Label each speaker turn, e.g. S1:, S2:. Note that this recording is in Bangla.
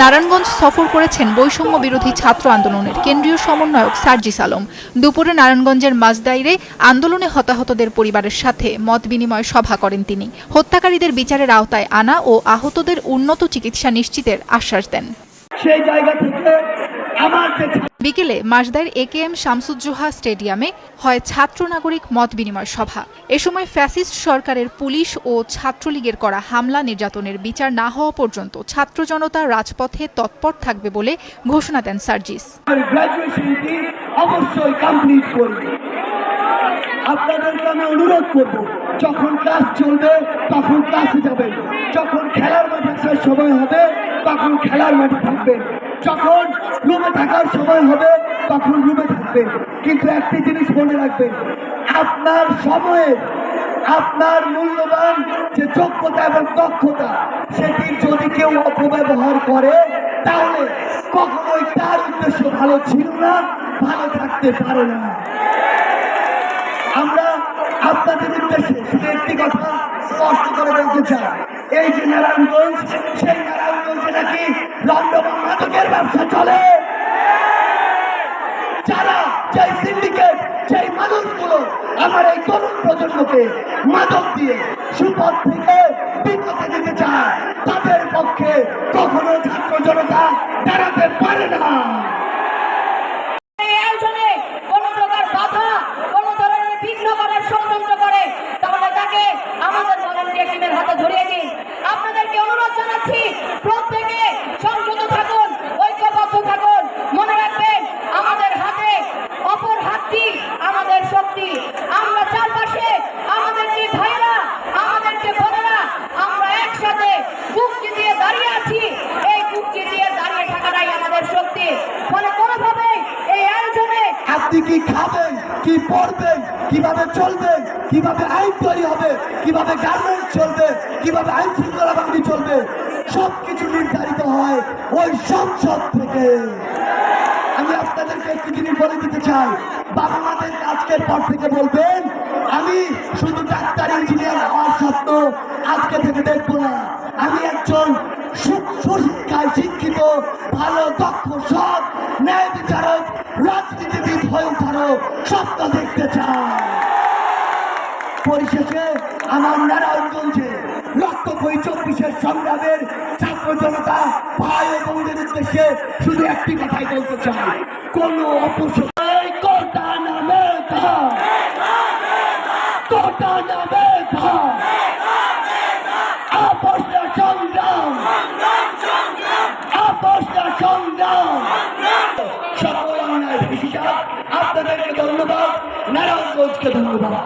S1: নারায়ণগঞ্জ সফর করেছেন বৈষম্য বিরোধী ছাত্র আন্দোলনের কেন্দ্রীয় সমন্বয়ক সার্জিস আলম। দুপুরে নারায়ণগঞ্জের মাজদাইরে আন্দোলনে হতাহতদের পরিবারের সাথে মত বিনিময় সভা করেন তিনি। হত্যাকারীদের বিচারের আওতায় আনা ও আহতদের উন্নত চিকিৎসা নিশ্চিতের আশ্বাস দেন।
S2: সেই জায়গা থেকে আমার
S1: বিকেলে মাসদাইর এ কে এম শামসুজ্জোহা স্টেডিয়ামে হয় ছাত্র নাগরিক মত বিনিময় সভা। এ সময় ফ্যাসিস্ট সরকারের পুলিশ ও ছাত্রলীগের করা হামলা, নির্যাতনের বিচার না হওয়া পর্যন্ত ছাত্র জনতা রাজপথে তৎপর থাকবে বলে ঘোষণা দেন সার্জিস।
S2: আপনাদেরকে আমি অনুরোধ করব, যখন ক্লাস চলবে, তখন ক্লাসে যাবেন। যখন খেলার মাঠে সময় হবে, তখন খেলার মাঠে থাকবেন। যখন রুমে থাকার সময় হবে, তখন রুমে থাকবেন কিন্তু একটি জিনিস মনে রাখবেন, আপনার সময়ের আপনার মূল্যবান যে যোগ্যতা এবং দক্ষতা সেটির যদি কেউ অপব্যবহার করে, তাহলে কখনোই তার উদ্দেশ্য ভালো ছিল না, ভালো থাকতে পারে না। আমরা আপনাদের উদ্দেশ্যে শুধু একটি কথা স্পষ্ট করে বলতে চাই। এই যে নারায়ণগঞ্জ, সেই মাদকের ব্যবসা চলে। যারা যেই সিন্ডিকেট সেই মানুষগুলো আমার এই তরুণ প্রজন্মকে মাদক দিয়ে সুপথ থেকে বিপদে দিতে চায়, তাদের পক্ষে কখনো ছাত্র জনতা দাঁড়াতে পারে না। কি খাবেন, কি পড়বেন কীভাবে চলবেন, কীভাবে আইন তৈরি হবে, কীভাবে গার্মেন্ট চলবে, কীভাবে আইন শৃঙ্খলা বাহিনী চলবে, সবকিছু নির্ধারিত হয় ওই সংসদ থেকে। আমি আপনাদেরকে একটি জিনিস বলে দিতে চাই। বাবা মাদের আজকের পর থেকে বলবেন, আমি শুধু ডাক্তার, ইঞ্জিনিয়ার হওয়ার স্বপ্ন আজকে থেকে দেখব না। আমি একজন সুশিক্ষায় শিক্ষিত, ভালো, দক্ষ, সৎ, ন্যায় বিচারক, রাজনীতিবিদ হয়ে স্বপ্ন দেখতে চায় পরিশেষে আমার নারায়ণগঞ্জে রক্তক্ষয়ী চব্বিশের সংগ্রামের ছাত্র জনতা ভাই ও বোনদের উদ্দেশ্যে শুধু একটি কথাই বলতে চাই। কোন অপসয় কোটা তা। কোটা নামে আপনাদেরকে ধন্যবাদ। নারায়ণগঞ্জকে ধন্যবাদ।